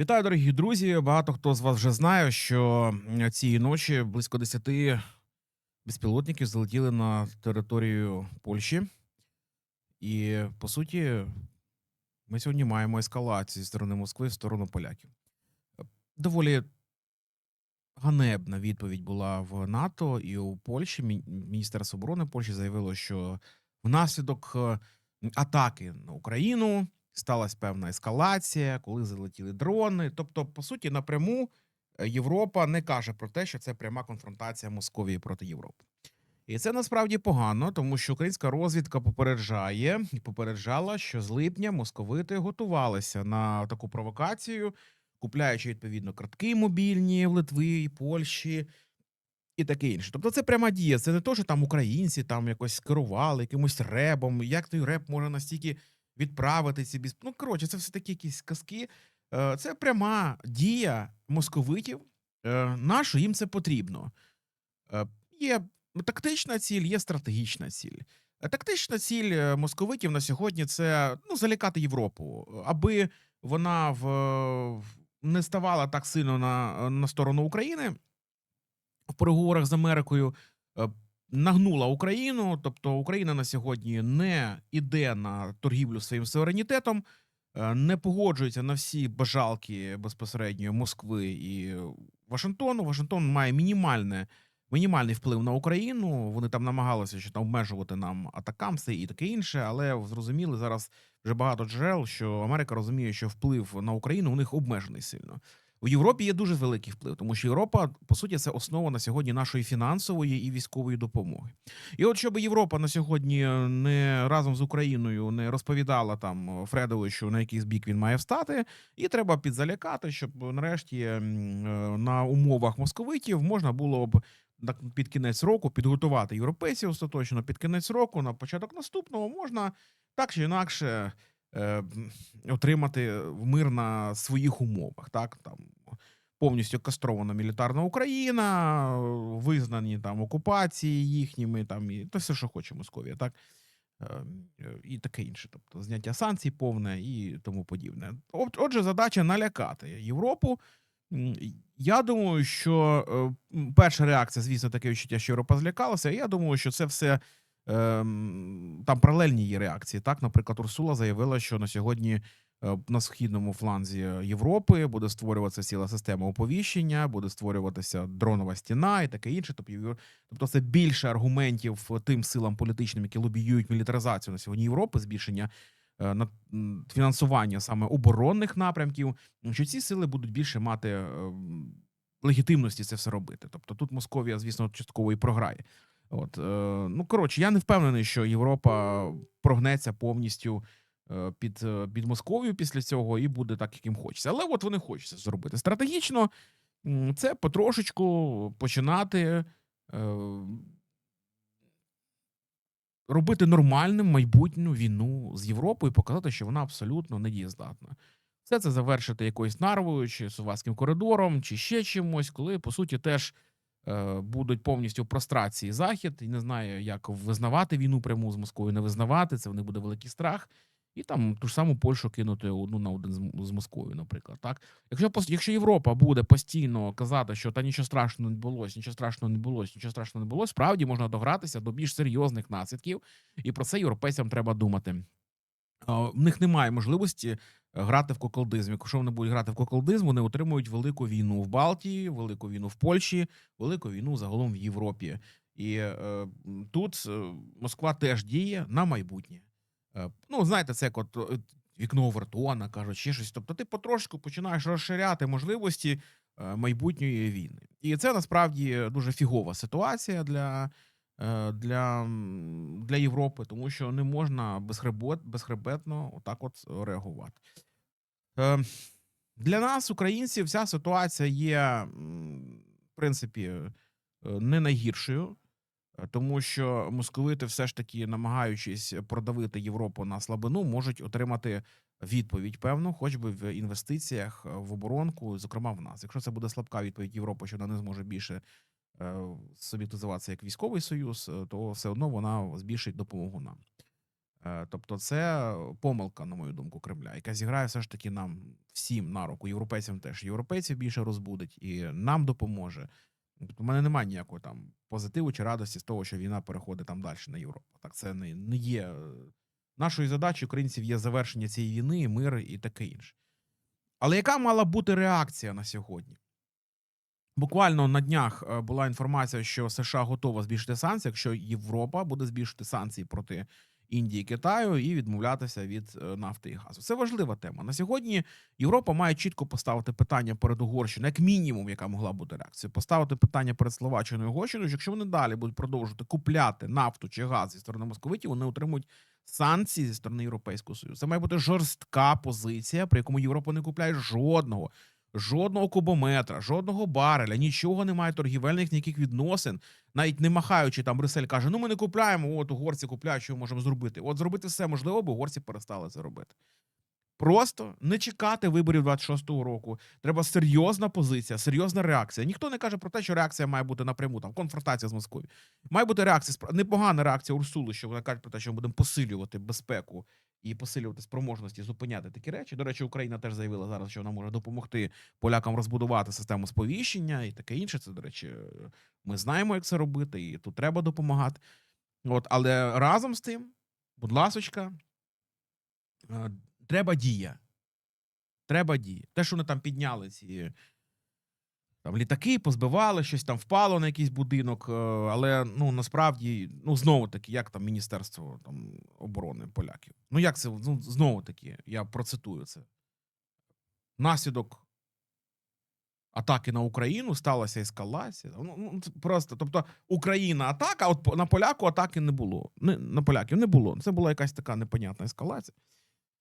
Вітаю, дорогі друзі. Багато хто з вас вже знає, що цієї ночі близько 10 безпілотників залетіли на територію Польщі. І по суті, ми сьогодні маємо ескалацію зі сторони Москви в сторону поляків. Доволі ганебна відповідь була в НАТО і у Польщі. Мі- Міністерство оборони Польщі заявило, що внаслідок е, атаки на Україну сталася певна ескалація, коли залетіли дрони. Тобто, по суті, напряму е, Європа не каже про те, що це пряма конфронтація Московії проти Європи. І це насправді погано, тому що українська розвідка попереджає і попереджала, що з липня московити готувалися на таку провокацію, купляючи відповідно картки мобільні в Литві і Польщі. І таке інше. Тобто це пряма дія. Це не то, що там українці там якось керували якимось ребом. Як той реп може настільки відправити ці біз... Ну, коротше, це все такі якісь казки. Е, Це пряма дія московитів. Е, На що їм це потрібно? Е, Є тактична ціль, є стратегічна ціль. Тактична ціль московитів на сьогодні це ну, залякати Європу, аби вона в, не ставала так сильно на, на сторону України в переговорах з Америкою нагнула Україну. Тобто Україна на сьогодні не іде на торгівлю своїм суверенітетом, е, не погоджується на всі бажалки безпосередньо Москви і Вашингтону. Вашингтон має мінімальне. Мінімальний вплив на Україну. Вони там намагалися що там обмежувати нам атакамси і таке інше, але зрозуміли зараз вже багато джерел, що Америка розуміє, що вплив на Україну у них обмежений сильно. У Європі є дуже великий вплив, тому що Європа, по суті, це основа на сьогодні нашої фінансової і військової допомоги. І от щоб Європа на сьогодні не разом з Україною не розповідала там Фредовичу, на який бік він має встати, і треба підзалякати, щоб нарешті е, на умовах московитів можна було б так під кінець року підготувати європейців остаточно під кінець року, на початок наступного можна так чи інакше е, отримати мир на своїх умовах. Так там повністю кастрована мілітарна Україна, визнані там окупації їхніми, там і то все, що хоче Московія, так. Е, е, І таке інше, тобто зняття санкцій повне і тому подібне. Отже, задача налякати Європу. Я думаю, що е, перша реакція, звісно, таке відчуття, що Європа злякалася. Я думаю, що це все ем, там паралельні є реакції. Так, наприклад, Урсула заявила, що на сьогодні на східному фланзі Європи буде створюватися ціла система оповіщення, буде створюватися дронова стіна і таке інше. Тобто, тобто це більше аргументів тим силам політичним, які лобіюють мілітаризацію на сьогодні Європи, збільшення е, на фінансування саме оборонних напрямків, що ці сили будуть більше мати е, легітимності це все робити. Тобто тут Московія, звісно, частково і програє. От е, ну коротше, я не впевнений, що Європа прогнеться повністю е, під, е, під Московію після цього і буде так, як їм хочеться. Але от вони хочуть це зробити стратегічно. Це потрошечку починати. Е, робити нормальним майбутню війну з Європою і показати, що вона абсолютно недієздатна. Все це завершити якоюсь нарвою чи сувазьким коридором, чи ще чимось, коли по суті теж е, будуть повністю в прострації захід і не знає, як визнавати війну пряму з Москвою, не визнавати. Це в них буде великий страх. І там ту ж саму Польщу кинути одну на один з, Москвою, наприклад. Так, якщо якщо Європа буде постійно казати, що та нічого страшного не булось, нічого страшного не булось, нічого страшного не було, справді можна догратися до більш серйозних наслідків, і про це європейцям треба думати. В них немає можливості е, грати в коколдизм. Якщо вони будуть грати в коколдизм, вони отримують велику війну в Балтії, велику війну в Польщі, велику війну загалом в Європі. І е, тут е, Москва теж діє на майбутнє. Е, ну, знаєте, це як от е, вікно Вертона, кажуть, ще щось. Тобто ти потрошку починаєш розширяти можливості е, майбутньої війни. І це насправді дуже фігова ситуація для, для, для Європи, тому що не можна безхребет, безхребетно отак от реагувати. Для нас, українців, вся ситуація є, в принципі, не найгіршою. Тому що московити, все ж таки, намагаючись продавити Європу на слабину, можуть отримати відповідь певну, хоч би в інвестиціях е, в оборонку, зокрема в нас. Якщо це буде слабка відповідь Європи, що вона не зможе більше е, собі називатися як військовий союз, е, то все одно вона збільшить допомогу нам. Тобто, це помилка, на мою думку, Кремля, яка зіграє все ж таки нам всім на руку, європейцям теж. Європейців більше розбудить і нам допоможе. Тобто, у мене немає ніякого там позитиву чи радості з того, що війна переходить там далі на Європу. Так, це не, не є е, нашою задачею українців є завершення цієї війни, мир і таке інше. Але яка мала бути реакція на сьогодні? Буквально на днях е, була інформація, що США готова збільшити санкції, якщо Європа буде збільшити санкції проти Індії, Китаю і відмовлятися від е, нафти і газу. Це важлива тема. На сьогодні Європа має чітко поставити питання перед Угорщиною, як мінімум, яка могла бути реакція, поставити питання перед Словаччиною і Угорщиною, що якщо вони далі будуть продовжувати купляти нафту чи газ зі сторони московитів, вони отримують санкції зі сторони Європейського Союзу. Це має бути жорстка позиція, при якому Європа не купляє жодного. Жодного кубометра, жодного бареля, нічого немає торгівельних ніяких відносин. Навіть не махаючи там Брюссель каже: ну ми не купляємо, от угорці купляють, що ми можемо зробити. От зробити все можливо, бо угорці перестали це робити. Просто не чекати виборів 26-го року. Треба серйозна позиція, серйозна реакція. Ніхто не каже про те, що реакція має бути напряму, там конфронтація з Москвою. Має бути реакція, непогана реакція Урсули, що вона каже про те, що ми будемо посилювати безпеку і посилювати спроможності зупиняти такі речі. До речі, Україна теж заявила зараз, що вона може допомогти полякам розбудувати систему сповіщення і таке інше. Це, до речі, ми знаємо, як це робити, і тут треба допомагати. От, але разом з тим, будь ласочка, е, треба дія. Треба дія. Те, що вони там підняли ці там літаки, позбивали, щось там впало на якийсь будинок. е, Але ну насправді, ну знову таки, як там Міністерство там оборони поляків. Ну як це ну, знову таки, я процитую це. Наслідок атаки на Україну сталася ескалація. Ну, ну просто, тобто, Україна атака, а от на поляку атаки не було. Не, на поляків не було. Це була якась така непонятна ескалація.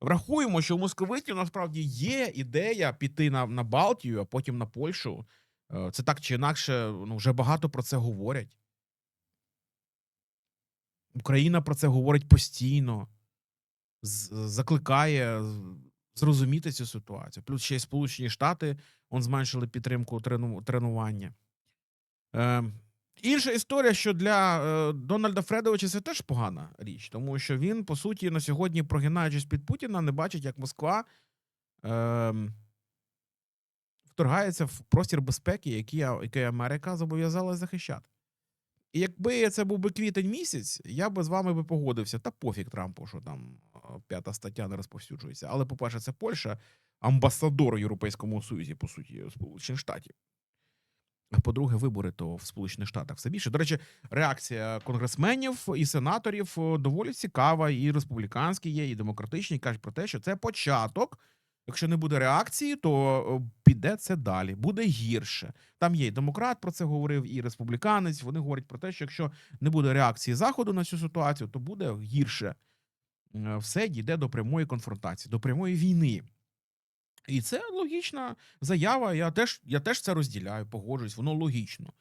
Врахуємо, що у московитів насправді є ідея піти на, на Балтію, а потім на Польщу. Е, Це так чи інакше, ну вже багато про це говорять. Україна про це говорить постійно, закликає зрозуміти цю ситуацію. Плюс ще й Сполучені Штати он зменшили підтримку трену, тренування. Е, інша історія, що для е, Дональда Фредовича це теж погана річ, тому що він, по суті, на сьогодні, прогинаючись під Путіна, не бачить, як Москва е, вторгається в простір безпеки, який, який Америка зобов'язалась захищати. І якби це був би квітень місяць, я би з вами би погодився. Та пофіг Трампу, що там е, п'ята стаття не розповсюджується. Але, по-перше, це Польща, амбасадор Європейському Союзі, по суті, Сполучених Штатів. По-друге, вибори то в Сполучених Штатах все більше. До речі, реакція конгресменів і сенаторів доволі цікава, і республіканські є, і демократичні. Кажуть про те, що це початок. Якщо не буде реакції, то піде це далі, буде гірше. Там є і демократ про це говорив, і республіканець. Вони говорять про те, що якщо не буде реакції заходу на цю ситуацію, то буде гірше. Е, Все дійде до прямої конфронтації, до прямої війни. І це логічна заява. Я теж, я теж це розділяю, погоджуюсь, воно логічно.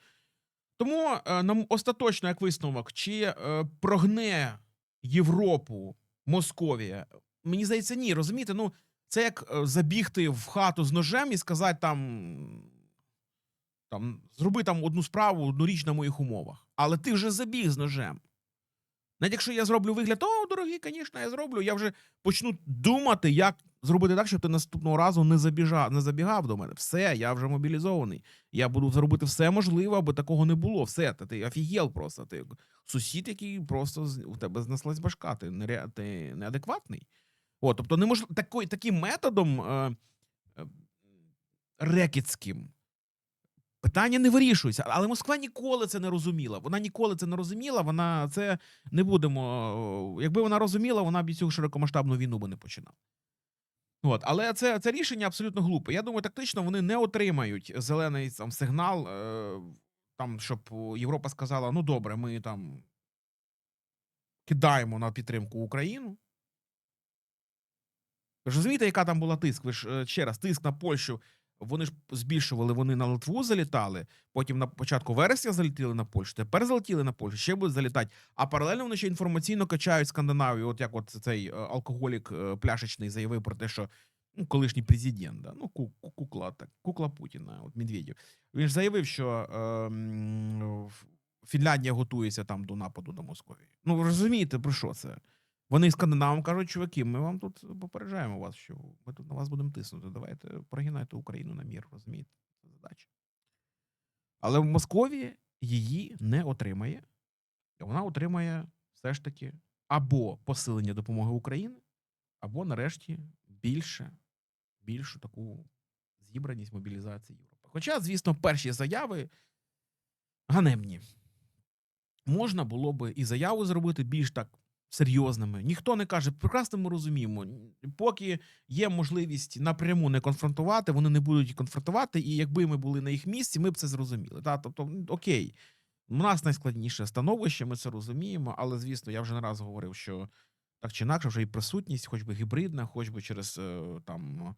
Тому е, нам остаточно, як висновок, чи е, прогне Європу Московія? Мені здається, ні. Розумієте, ну це як е, забігти в хату з ножем і сказати там. Там, зроби там одну справу одноріч на моїх умовах. Але ти вже забіг з ножем. Навіть якщо я зроблю вигляд, о, дорогі, звісно, я зроблю, я вже почну думати, як зробити так, щоб ти наступного разу не забіжав, не забігав до мене. Все, я вже мобілізований. Я буду зробити все можливе, аби такого не було. Все, та ти офігел просто. Ти сусід, який просто у тебе знеслась башка, ти, нере, ти неадекватний. О, тобто, не мож... таким методом е, е, рекетським питання не вирішується. Але Москва ніколи це не розуміла. Вона ніколи це не розуміла. Вона це не будемо. Якби вона розуміла, вона б цю широкомасштабну війну би не починала. От, але це, це рішення абсолютно глупе. Я думаю, тактично вони не отримають зелений там сигнал, е, там, щоб Європа сказала: ну добре, ми там кидаємо на підтримку Україну. Ви ж розумієте, яка там була тиск? Ви ж е, ще раз, тиск на Польщу. Вони ж збільшували, вони на Литву залітали, потім на початку вересня залетіли на Польщу, тепер залетіли на Польщу, ще будуть залітати. А паралельно вони ще інформаційно качають Скандинавію. От як от цей е, алкоголік е, пляшечний заявив про те, що ну, колишній президент, да? ну ку- ку- кукла, так, кукла Путіна, от Медведєв. Він ж заявив, що е, Фінляндія готується там до нападу на Московію. Ну розумієте, про що це? Вони скандинавам кажуть, чуваки, ми вам тут попереджаємо вас, що ми тут на вас будемо тиснути. Давайте прогинайте Україну на мір, розумієте? Це задача. Але в Московії її не отримає. І вона отримає все ж таки або посилення допомоги України, або нарешті більше, більшу таку зібраність мобілізації Європи. Хоча, звісно, перші заяви ганебні. Можна було би і заяву зробити більш так серйозними. Ніхто не каже, прекрасно ми розуміємо, поки є можливість напряму не конфронтувати, вони не будуть конфронтувати, і якби ми були на їх місці, ми б це зрозуміли. Та? Тобто, окей, у нас найскладніше становище, ми це розуміємо, але звісно, я вже не раз говорив, що так чи інакше, вже і присутність, хоч би гібридна, хоч би через е, там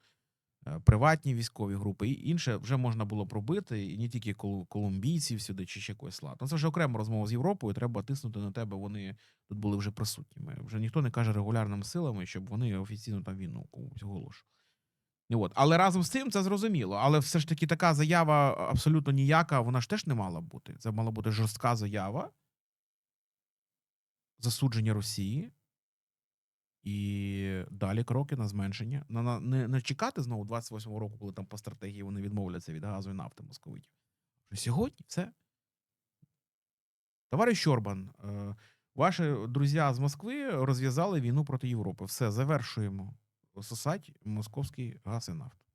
приватні військові групи і інше вже можна було пробити, і не тільки колумбійців сюди чи ще якось лад. Ну це вже окрема розмова з Європою. Треба тиснути на тебе. Вони тут були вже присутніми. Вже ніхто не каже регулярними силами, щоб вони офіційно там війну комусь оголошували. От. Але разом з цим це зрозуміло. Але все ж таки така заява абсолютно ніяка, вона ж теж не мала бути. Це мала бути жорстка заява, засудження Росії. І далі кроки на зменшення. На, на, не, не чекати знову 28-го року, коли там по стратегії вони відмовляться від газу і нафти московитів. Сьогодні все. Товариш Орбан, е, ваші друзі з Москви розв'язали війну проти Європи. Все, завершуємо сосать московський газ і нафту.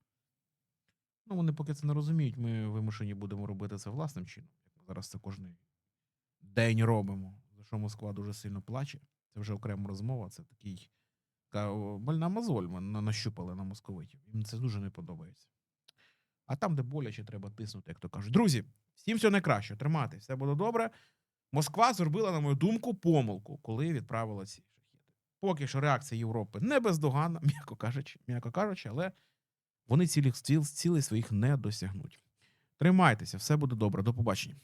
Ну, вони поки це не розуміють, ми вимушені будемо робити це власним чином. Як ми зараз це кожен день робимо, за що Москва дуже сильно плаче. Це вже окрема розмова. Це такий о, больна мозоль ми на- нащупали на московитів. Їм це дуже не подобається. А там, де боляче, треба тиснути, як то кажуть. Друзі, всім всього найкраще. Тримати, все буде добре. Москва зробила, на мою думку, помилку, коли відправила ці шахеди. Поки що реакція Європи не бездоганна, м'яко кажучи, м'яко кажучи, але вони цілих ціл, цілей своїх не досягнуть. Тримайтеся, все буде добре. До побачення.